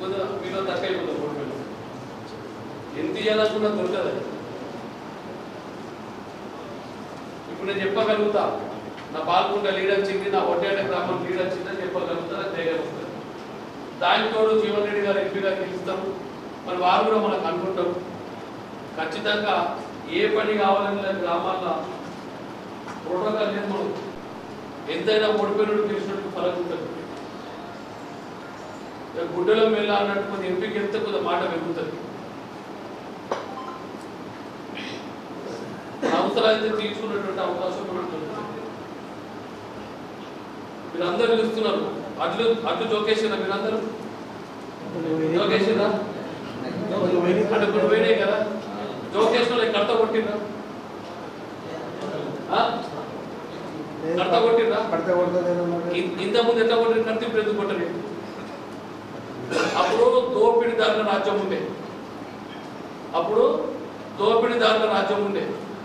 కొంచెం మీలో తక్కువైపోతుంది ఓట్లు ఎంత చేయాలనుకున్నా దొరకదు ఇప్పుడు నేను చెప్పగలుగుతా నా పాల్గొండ లీడ్ వచ్చింది నా ఒడ్డేట గ్రామం లీడ్ అని చెప్పగలుగుతా చేయగలుగుతాను దానితోడు జీవన్ రెడ్డి గారు ఎంపీగా గెలుస్తాం మరి వారు కూడా మనకు అనుకుంటాం ఖచ్చితంగా ఏ పని కావాలనే గ్రామాల్లో ప్రోటోకాల్ నిర్మాణం. ఎంతైనా ఓడిపోయినట్టు తెలిసినట్టు ఫలం ఉంటుంది. గుడ్డలో మెల్ల అన్నట్టు కొంత ఎంపీకి వెళ్తే కొంత మాట వెళ్తుంది అవసరాలైతే తీర్చుకున్నటువంటి అవకాశం మనకు దొరుకుతుంది. మీరందరూ చూస్తున్నారు. అడ్లు అడ్లు జోకేసిన మీరందరూ? జోకేసిరా అంటే కొన్ని పోయినాయి కదా? జోకేసిన కడత కొట్టిరా ఆ? కడత కొట్టిరా పడితే కొడుతుంది ఇ- ఇంత ముందు ఎట్లా కొట్టిన కడితే ఇప్పుడు ఎందుకు కొట్టలేదు అప్పుడు దోపిడీదారుల రాజ్యం ఉండే అప్పుడు దోపిడీదారుల రాజ్యం ఉండే.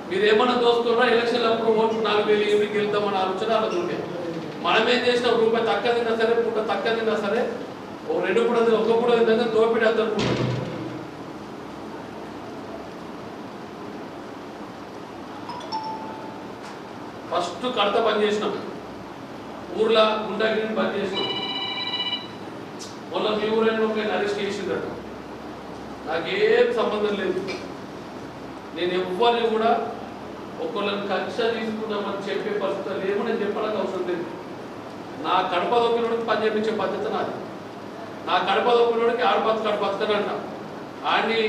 మీరు ఏమన్నా దోస్తున్నా ఎలక్షన్లు అప్పుడు ఓట్లు నాలుగు వేలు ఎనిమిది వెళ్తామని ఆలోచన అలా ఉండే. మనం ఏం చేసినాం రూపాయి తక్కువ తిన్నా సరే పూట తక్కువ తిన్నా సరే ఓ రెండు పూట ఒక్క పూట తిన్నా దోపిడీ అంత ఫస్ట్ కడత బంద్ చేసినాం. ఊర్లో గుండాగిరిని బంద్ చేసినాం. మొన్న మీ ఊరైనా ఒక అరెస్ట్ చేసిందట. నాకేం సంబంధం లేదు. నేను ఎవ్వరిని కూడా ఒకళ్ళని కక్ష తీసుకుందామని చెప్పే పరిస్థితులు ఏమో నేను చెప్పడానికి అవసరం లేదు. నా కడప దొక్కినోడికి పని చేపించే పద్ధతి నాది. నా కడప దొక్కినోడికి ఆడబతు కడప బతకడంట ఆడిని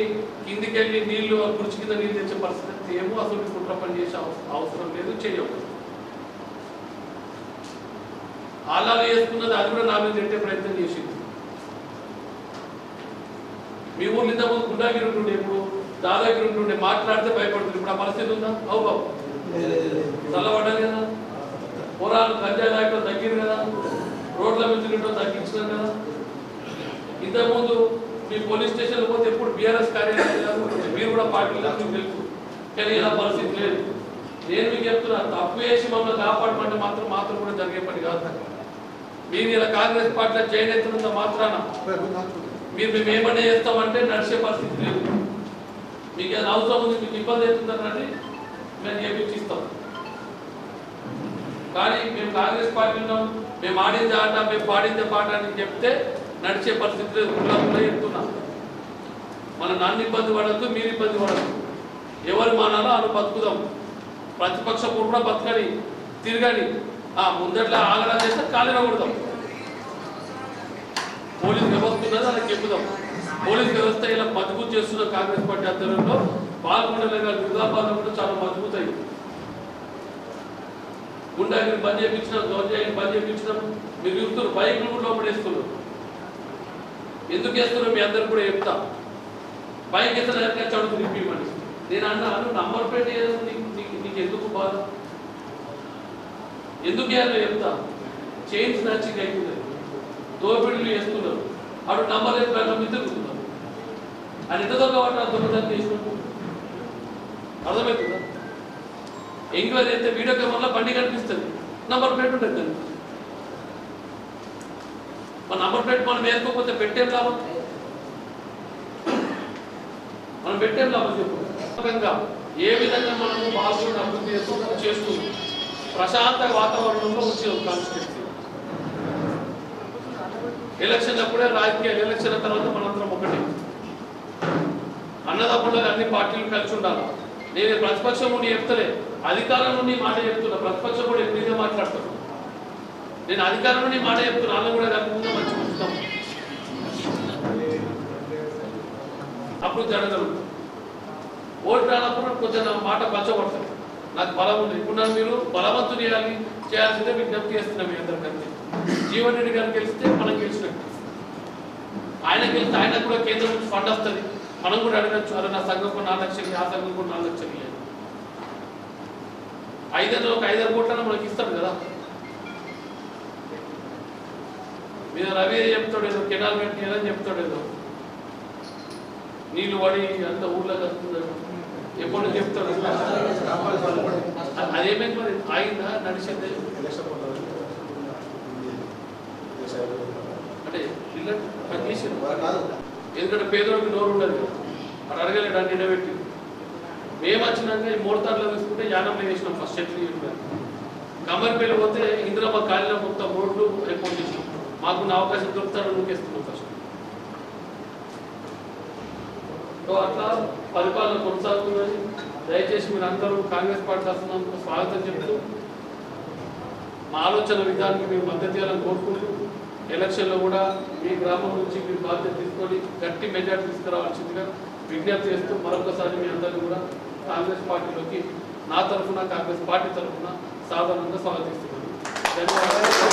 కిందికి వెళ్ళి నీళ్ళు కుర్చీ కింద నీళ్ళు తెచ్చే పరిస్థితి ఏమో అసలు కుట్ర పని చేసే అవసరం లేదు చేయవు ఆలాలు వేసుకున్నది అది కూడా నా మీద తింటే ప్రయత్నం చేసింది. మీ ఊర్లో ఇంతకుముందు గుండాగిరి ఉంటుండే ఇప్పుడు దాదాగిరి ఉంటుండే మాట్లాడితే భయపడుతుంది. ఇప్పుడు ఆ పరిస్థితి ఉందా? అవు బాబు. చల్లబడ్డాలి కదా. పురాలు గంజా నాయకులు తగ్గింది కదా. రోడ్ల మించి తిరగడం తగ్గించినాం కదా. ఇంతకుముందు మీ పోలీస్ స్టేషన్లో పోతే ఎప్పుడు బీఆర్ఎస్ కార్యాలయాలు మీరు కూడా పార్టీలో మీకు తెలుసు. కానీ ఇలా పరిస్థితి లేదు. నేను మీకు చెప్తున్నా తప్పు వేసి మమ్మల్ని కాపాడమంటే మాత్రం మాత్రం కూడా జరిగే పని కాదు. మీరు ఇలా కాంగ్రెస్ పార్టీలో జైన్ ఎత్తున్నంత మాత్రాన మీరు మేము ఏమన్నా చేస్తామంటే నడిచే పరిస్థితి లేదు. మీకు ఏదైనా అవసరం ఉంది మీకు ఇబ్బంది అవుతుందనండి మేము చేపించిస్తాం కానీ మేము కాంగ్రెస్ పార్టీలో మేము ఆడింది ఆట మేము పాడిందే పాట అని చెప్తే నడిచే పరిస్థితి లేదు. కూడా చెప్తున్నాం. మన నన్ను ఇబ్బంది పడద్దు మీరు ఇబ్బంది పడద్దు. ఎవరు మానాలో వాళ్ళు బతుకుదాం. ప్రతిపక్ష కూడా బతకని తిరగని ఆ ముందట్లా ఆగడం చేస్తే కాలిన కొడదాం పోలీస్ వ్యవస్థ ఉన్నది అలా చెప్పుదాం పోలీస్ వ్యవస్థ ఇలా మజబూత్ చేస్తున్న కాంగ్రెస్ పార్టీ ఆధ్వర్యంలో కానీ నిజామాబాద్ కూడా చాలా మజబూత్ అయింది గుండాగిరి బంద్ చేయించినాం గౌజాయిని బంద్ చేయించినాం మీరు చూస్తున్నారు బైకులు కూడా లోపడేస్తున్నారు ఎందుకు వేస్తున్నారు మీ అందరు కూడా చెప్తా. బైక్ ఎత్తున ఎవరికైనా చదువు తిప్పిమని నేను అన్నాను నంబర్ ప్లేట్ నీకు నీకు- ఎందుకు బాధ? ఎందుకు వేయాలో చెప్తా. చైన్ స్నాచింగ్ అవుతుంది దోపిడీలు చేస్తున్నారు. అటు నంబర్ లేదు ప్రకారం మీద తిరుగుతున్నారు అని ఎంత దొంగ వాటి దొంగతనం చేసినట్టు. అర్థమవుతుందా? ఎంక్వైరీ అయితే వీడియో కెమెరాలో బండి కనిపిస్తుంది. నంబర్ ప్లేట్ ఉంటుంది దానికి. మన నంబర్ ప్లేట్ మనం వేసుకోకపోతే పెట్టేం లాభం? మనం పెట్టేం లాభం చెప్పు. ఏ విధంగా మనము బాగుండి అభివృద్ధి చేస్తూ ప్రశాంత వాతావరణంలో వచ్చే ఒక కాన్స్టిట్యూన్సీ ఎలక్షన్ అప్పుడే రాజకీయాలు ఎలక్షన్ తర్వాత మనందరం ఒకటి. అన్నదమ్ముళ్ళు అన్ని పార్టీలు కలిసి ఉండాలి. నేను ప్రతిపక్షం ఉండి చెప్తలే. అధికారం నుండి మాట చెప్తున్నా. ప్రతిపక్షం కూడా ఎప్పుడైతే మాట్లాడతాను నేను అధికారం నుండి మాట చెప్తున్నా. వాళ్ళని కూడా కలుపుకుందా మంచి ఉంచుతాం అప్పుడు జరగదు. ఓటు రానప్పుడు కొంచెం నా మాట పచ్చబడుతుంది నాకు బలం ఉంది. ఇప్పుడు నన్ను మీరు బలవంతుని చేయాలి. చేయాల్సిందే విజ్ఞప్తి చేస్తున్నాం మీ అందరికీ జీవన్ రెడ్డి గారు గెలిస్తే మనం గెలిచినట్టు ఆయన గెలిస్తే ఆయనకు కూడా కేంద్రం నుంచి ఫండ్ వస్తుంది. మనం కూడా అడగచ్చు అరే నా సంఘం నాలుగు లక్షలు ఆ సంఘం కూడా నాలుగు లక్షలు ఇవ్వాలి ఐదు ఒక ఐదారు కోట్లను మనకి ఇస్తాడు కదా. మీద రవి చెప్తాడు ఏదో కెనాల్ పెట్టినని చెప్తాడు ఏదో నీళ్ళు పడి అంత ఊర్లో కలుపుతున్నాడు ఎప్పుడు చెప్తాడు? అదేమైంది మరి? ఆగిందా? నడిచింది? అంటే పిల్లలు ఎందుకంటే పేదోడికి నోరు ఉండదు. కదా. అక్కడ అడగలేడు అని నిలబెట్టి. మేము వచ్చినాక ఈ మూడతారులో తీసుకుంటే యానంలో వేసినాం ఫస్ట్ చెట్లు చెప్పారు కమర్పల్లి పోతే ఇందిరమ్మ కాలిన మొత్తం రోడ్లు అయిపోయి చేసినాం. మాకున్న అవకాశం దొరుకుతాడు నూకేస్తున్నాం ఫస్ట్ సో అట్లా పరిపాలన కొనసాగుతుందని దయచేసి మీరు అందరూ కాంగ్రెస్ పార్టీ తరఫున స్వాగతం చెప్తూ మా ఆలోచన విధానానికి మీరు మద్దతు ఇవ్వాలని కోరుకుంటూ ఎలక్షన్లో కూడా మీ గ్రామం నుంచి మీరు బాధ్యత తీసుకొని గట్టి మెజార్టీ తీసుకురావాల్సిందిగా విజ్ఞప్తి చేస్తూ మరొకసారి మీ అందరినీ కూడా కాంగ్రెస్ పార్టీలోకి నా తరఫున కాంగ్రెస్ పార్టీ తరఫున సాధారణంగా స్వాగతిస్తున్నాను.